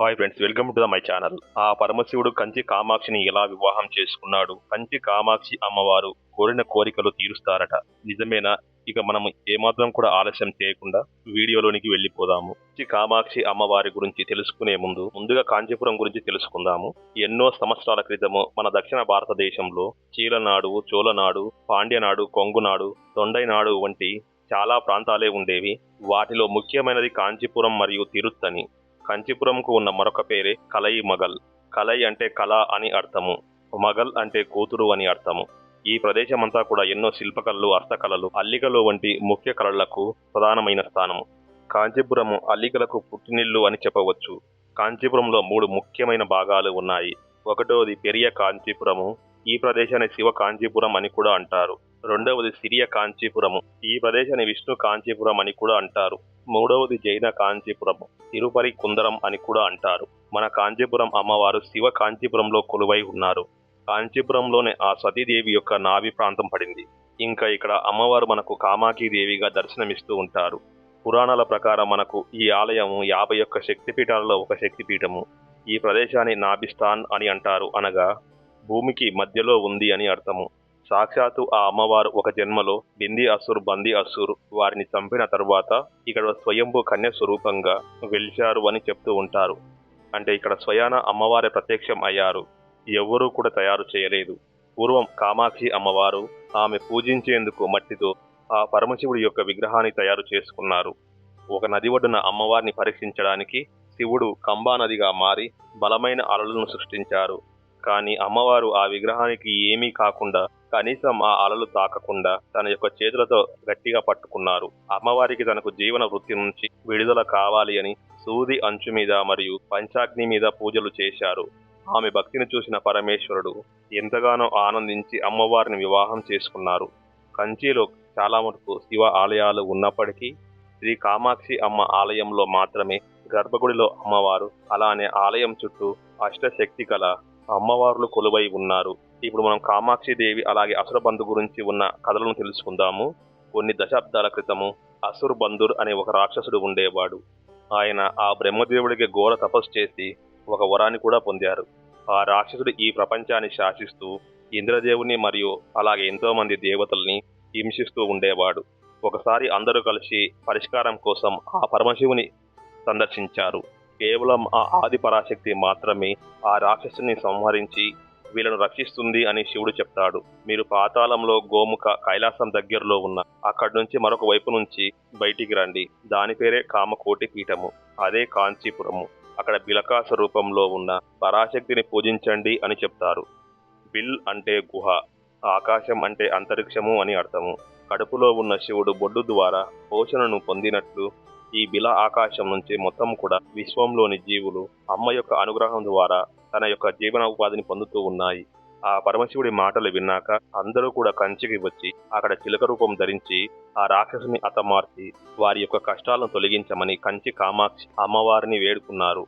Hi friends welcome to the my channel ఆ పరమశివుడు కంచి కామాక్షిని ఎలా వివాహం చేసుకున్నాడు? కంచి కామాక్షి అమ్మవారు కోరిన కోరికలు తీరుస్తారట. నిజమేనా? ఇక మనం ఏమాత్రం కూడా ఆలస్యం చేయకుండా వీడియోలోనికి వెళ్ళిపోదాము. కంచి కామాక్షి అమ్మవారి గురించి తెలుసుకునే ముందు ముందుగా కాంచీపురం గురించి తెలుసుకుందాము. ఎన్నో సంవత్సరాల క్రితము మన దక్షిణ భారతదేశంలో చీలనాడు చోళనాడు పాండ్యనాడు కొంగునాడు తొండైనాడు వంటి చాలా ప్రాంతాలే ఉండేవి. వాటిలో ముఖ్యమైనది కాంచీపురం మరియు తిరుత్తని కంచిపురంకు ఉన్న మరొక పేరే కలయి మగల్. కలయి అంటే కళ అని అర్థము. మగల్ అంటే కూతురు అని అర్థము. ఈ ప్రదేశమంతా కూడా ఎన్నో శిల్పకళలు హస్తకళలు అల్లికలు వంటి ముఖ్య కళలకు ప్రధానమైన స్థానము. కాంచీపురము అల్లికలకు పుట్టినిల్లు అని చెప్పవచ్చు. కాంచీపురంలో మూడు ముఖ్యమైన భాగాలు ఉన్నాయి. ఒకటోది పెరియ కాంచీపురము. ఈ ప్రదేశాన్ని శివ కాంచీపురం అని కూడా అంటారు. రెండవది సిరియ కాంచీపురము. ఈ ప్రదేశాన్ని విష్ణు కాంచీపురం అని కూడా అంటారు. మూడవది జైన కాంచీపురం తిరుపరి కుందరం అని కూడా అంటారు. మన కాంచీపురం అమ్మవారు శివ కాంచీపురంలో కొలువై ఉన్నారు. కాంచీపురంలోనే ఆ సతీదేవి యొక్క నాభి ప్రాంతం పడింది. ఇంకా ఇక్కడ అమ్మవారు మనకు కామాకి దేవిగా దర్శనమిస్తూ ఉంటారు. పురాణాల ప్రకారం మనకు ఈ ఆలయం యాభై ఒక్క శక్తిపీఠాలలో ఒక శక్తిపీఠము. ఈ ప్రదేశాన్ని నాభిస్థాన్ అని అంటారు అనగా భూమికి మధ్యలో ఉంది అని అర్థము. సాక్షాత్తు ఆ అమ్మవారు ఒక జన్మలో బింది అసురు బంది అసురు వారిని చంపిన తరువాత ఇక్కడ స్వయంభూ కన్య స్వరూపంగా వెలిచారు అని చెప్తూ ఉంటారు. అంటే ఇక్కడ స్వయాన అమ్మవారి ప్రత్యక్షం అయ్యారు. ఎవ్వరూ కూడా తయారు చేయలేదు. పూర్వం కామాక్షి అమ్మవారు ఆమె పూజించేందుకు మట్టితో ఆ పరమశివుడి యొక్క విగ్రహాన్ని తయారు చేసుకున్నారు. ఒక నది ఒడ్డున అమ్మవారిని పరీక్షించడానికి శివుడు కంబా నదిగా మారి బలమైన అలలను సృష్టించారు. కానీ అమ్మవారు ఆ విగ్రహానికి ఏమీ కాకుండా కనీసం ఆ అలలు తాకకుండా తన యొక్క చేతులతో గట్టిగా పట్టుకున్నారు. అమ్మవారికి తనకు జీవన వృత్తి నుంచి విడుదల కావాలి అని సూది అంచు మీద మరియు పంచాగ్ని మీద పూజలు చేశారు. ఆమె భక్తిని చూసిన పరమేశ్వరుడు ఎంతగానో ఆనందించి అమ్మవారిని వివాహం చేసుకున్నారు. కంచిలో చాలా మటుకు శివ ఆలయాలు ఉన్నప్పటికీ శ్రీ కామాక్షి అమ్మ ఆలయంలో మాత్రమే గర్భగుడిలో అమ్మవారు అలానే ఆలయం చుట్టూ అష్టశక్తి కల అమ్మవార్లు కొలువై ఉన్నారు. ఇప్పుడు మనం కామాక్షి దేవి అలాగే అసురబంధు గురించి ఉన్న కథలను తెలుసుకుందాము. కొన్ని దశాబ్దాల క్రితము అసుర్ బంధుర్ అనే ఒక రాక్షసుడు ఉండేవాడు. ఆయన ఆ బ్రహ్మదేవుడికి ఘోర తపస్సు చేసి ఒక వరాన్ని కూడా పొందారు. ఆ రాక్షసుడు ఈ ప్రపంచాన్ని శాసిస్తూ ఇంద్రదేవుని మరియు అలాగే ఎంతోమంది దేవతల్ని హింసిస్తూ ఉండేవాడు. ఒకసారి అందరూ కలిసి పరిష్కారం కోసం ఆ పరమశివుని సందర్శించారు. కేవలం ఆ ఆది పరాశక్తి మాత్రమే ఆ రాక్షసుని సంహరించి వీళ్ళను రక్షిస్తుంది అని శివుడు చెప్తాడు. మీరు పాతాళంలో గోముఖ కైలాసం దగ్గరలో ఉన్న అక్కడి నుంచి మరొక వైపు నుంచి బయటికి రండి. దాని పేరే కామకోటి పీఠము. అదే కాంచీపురము. అక్కడ బిలకాస రూపంలో ఉన్న పరాశక్తిని పూజించండి అని చెప్తారు. బిల్ అంటే గుహ ఆకాశం అంటే అంతరిక్షము అని అర్థము. కడుపులో ఉన్న శివుడు బొడ్డు ద్వారా పోషణను పొందినట్లు ఈ బిల ఆకాశం నుంచి మొత్తం కూడా విశ్వంలోని జీవులు అమ్మ యొక్క అనుగ్రహం ద్వారా తన యొక్క జీవన ఉపాధిని పొందుతూ ఉన్నాయి. ఆ పరమశివుడి మాటలు విన్నాక అందరూ కూడా కంచికి వచ్చి అక్కడ చిలక రూపం ధరించి ఆ రాక్షసుని అతమార్చి వారి యొక్క కష్టాలను తొలగించమని కంచి కామాక్షి అమ్మవారిని వేడుకున్నారు.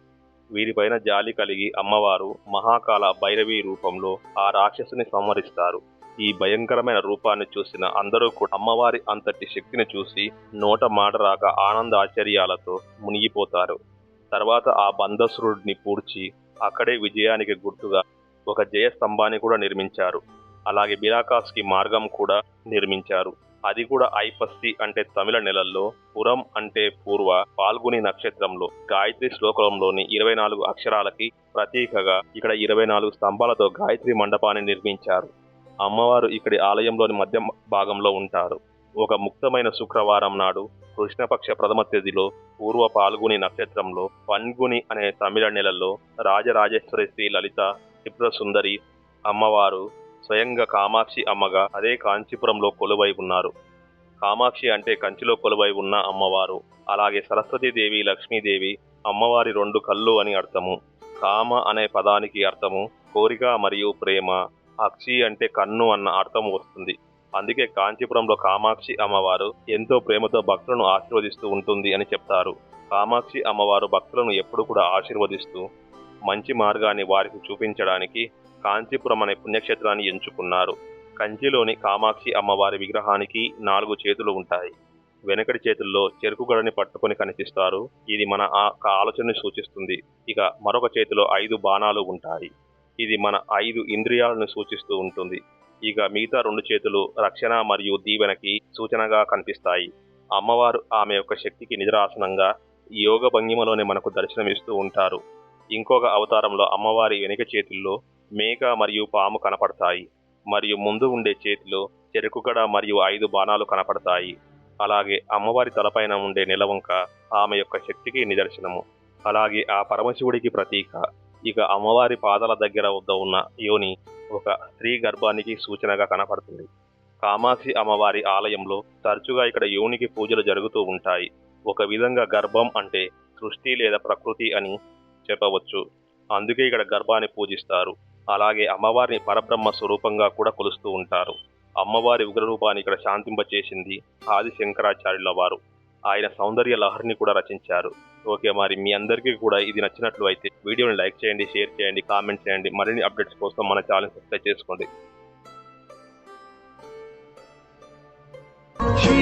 వీరిపైన జాలి కలిగి అమ్మవారు మహాకాల భైరవి రూపంలో ఆ రాక్షసుని సంహరిస్తారు. ఈ భయంకరమైన రూపాన్ని చూసిన అందరూ కూడా అమ్మవారి అంతటి శక్తిని చూసి నోట మాట రాక ఆనంద ఆశ్చర్యాలతో మునిగిపోతారు. తర్వాత ఆ బంధసురుడిని పూడ్చి అక్కడే విజయానికి గుర్తుగా ఒక జయస్తంభాన్ని కూడా నిర్మించారు. అలాగే బిరాకాస్కి మార్గం కూడా నిర్మించారు. అది కూడా ఐపస్తి అంటే తమిళ నెలల్లో పురం అంటే పూర్వ పాల్గొని నక్షత్రంలో గాయత్రి శ్లోకంలోని ఇరవై నాలుగు అక్షరాలకి ప్రతీకగా ఇక్కడ ఇరవై నాలుగు స్తంభాలతో గాయత్రి మండపాన్ని నిర్మించారు. అమ్మవారు ఇక్కడి ఆలయంలోని మధ్య భాగంలో ఉంటారు. ఒక ముక్తమైన శుక్రవారం నాడు కృష్ణపక్ష ప్రథమ తేదీలో పూర్వ పాల్గొని నక్షత్రంలో పన్గుని అనే తమిళ నెలలో రాజరాజేశ్వరి శ్రీ లలిత సుందరి అమ్మవారు స్వయంగా కామాక్షి అమ్మగా అదే కాంచీపురంలో కొలువై ఉన్నారు. కామాక్షి అంటే కంచిలో కొలువై ఉన్న అమ్మవారు. అలాగే సరస్వతీదేవి లక్ష్మీదేవి అమ్మవారి రెండు కళ్ళు అని అర్థము. కామ అనే పదానికి అర్థము కోరిక మరియు ప్రేమ. అక్షి అంటే కన్ను అన్న అర్థం వస్తుంది. అందుకే కాంచీపురంలో కామాక్షి అమ్మవారు ఎంతో ప్రేమతో భక్తులను ఆశీర్వదిస్తూ ఉంటుంది అని చెప్తారు. కామాక్షి అమ్మవారు భక్తులను ఎప్పుడు కూడా ఆశీర్వదిస్తూ మంచి మార్గాన్ని వారికి చూపించడానికి కాంచీపురం అనే పుణ్యక్షేత్రాన్ని ఎంచుకున్నారు. కంచిలోని కామాక్షి అమ్మవారి విగ్రహానికి నాలుగు చేతులు ఉంటాయి. వెనకటి చేతుల్లో చెరుకు గడని పట్టుకొని కనిపిస్తారు. ఇది మన ఆ ఆలోచనని సూచిస్తుంది. ఇక మరొక చేతిలో ఐదు బాణాలు ఉంటాయి. ఇది మన ఐదు ఇంద్రియాలను సూచిస్తూ ఉంటుంది. ఇక మిగతా రెండు చేతులు రక్షణ మరియు దీవెనకి సూచనగా కనిపిస్తాయి. అమ్మవారు ఆమె యొక్క శక్తికి నిజరాసనంగా యోగ భంగిమలోనే మనకు దర్శనమిస్తూ ఉంటారు. ఇంకొక అవతారంలో అమ్మవారి వెనుక చేతుల్లో మేక మరియు పాము కనపడతాయి. మరియు ముందు ఉండే చేతిలో చెరుకుగడ మరియు ఐదు బాణాలు కనపడతాయి. అలాగే అమ్మవారి తలపైన ఉండే నిలవంక ఆమె యొక్క శక్తికి నిదర్శనము. అలాగే ఆ పరమశివుడికి ప్రతీక. ఇక అమ్మవారి పాదాల దగ్గర వద్ద ఉన్న యోని ఒక స్త్రీ గర్భానికి సూచనగా కనపడుతుంది. కామాక్షి అమ్మవారి ఆలయంలో తరచుగా ఇక్కడ యోనికి పూజలు జరుగుతూ ఉంటాయి. ఒక విధంగా గర్భం అంటే సృష్టి లేదా ప్రకృతి అని చెప్పవచ్చు. అందుకే ఇక్కడ గర్భాన్ని పూజిస్తారు. అలాగే అమ్మవారిని పరబ్రహ్మ స్వరూపంగా కూడా కొలుస్తూ ఉంటారు. అమ్మవారి ఉగ్రరూపాన్ని ఇక్కడ శాంతింపచేసింది ఆది శంకరాచార్యుల వారు. ఆయన సౌందర్య లహరిని కూడా రచించారు. ఓకే మరి మీ అందరికీ కూడా ఇది నచ్చినట్లు అయితే వీడియోని లైక్ చేయండి షేర్ చేయండి కామెంట్ చేయండి మరిన్ని అప్డేట్స్ కోసం మన ఛానల్ సబ్స్క్రైబ్ చేసుకోండి. శ్రీ